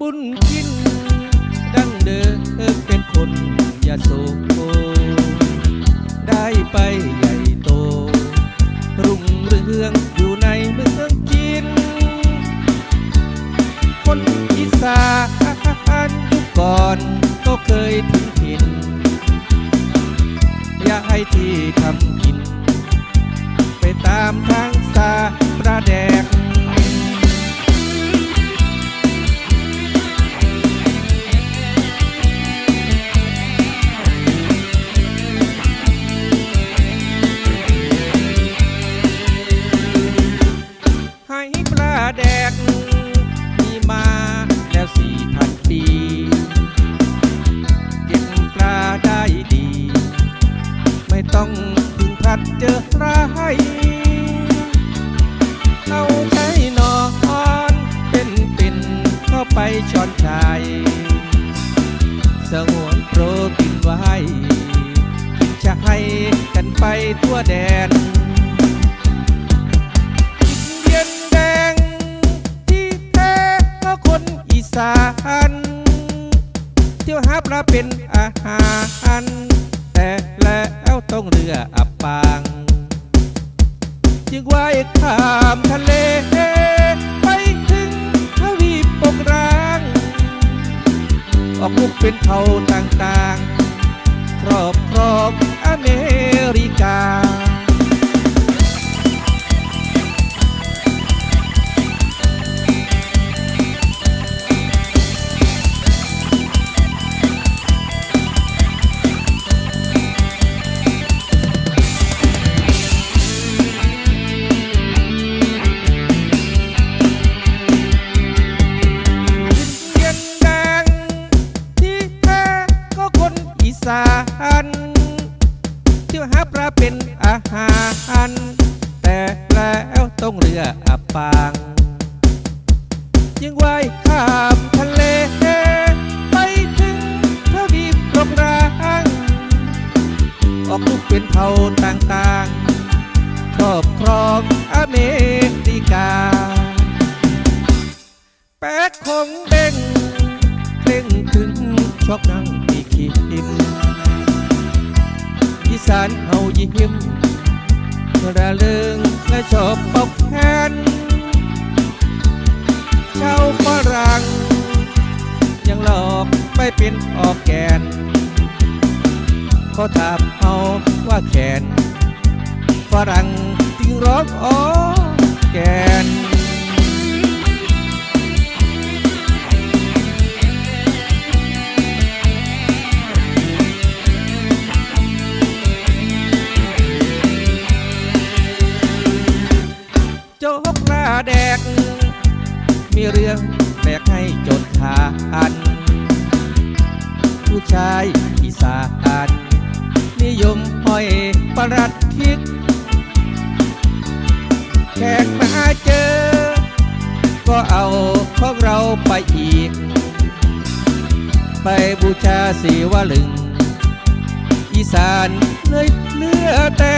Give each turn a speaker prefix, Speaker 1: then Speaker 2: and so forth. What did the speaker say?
Speaker 1: บุญกิน ดังเดิมเป็นคนยาโสได้ไปใหญ่โต รุ่งเรืองอยู่ในเมืองจีนคนอีสานยุคก่อนก็เคยถึงถิ่นอย่าให้ที่ทำ ช้อนชายสงวนโปรตีนไว้กินชาให้กันไปทั่วแดนเย็นแดง ที่แท้ก็คนอีสานเที่ยวหาปลาเป็นอาหาร แต่แล้วต้องเรืออับปาง จึงว่ายข้ามทะเล พวกเป็นเผ่าต่าง หาปลาเป็นอาหาร แต่แล้วต้องเรืออับปางยังว่ายข้ามทะเล ไปถึงทวีปโลกรางออกลูกเป็นเผ่าต่างๆครอบครองอเมริกา แป๊กคงเด้งเคร่งถึงชอกนั่งที่คิม อีสานเฮายิ้มระเลงและชอบปอกแขนชาวฝรั่งยังหลอกไปเป็นออกแกนเขาถามเฮาว่าแขนฝรั่งจึงร้องออ แดก มีเรื่องแปลกให้จดทานผู้ชายอีสานนิยมห้อยประรัดคิดแขกมาเจอ ก็เอาของเราไปอีก ไปบูชาสีวลึง อีสานเลยเลือแต่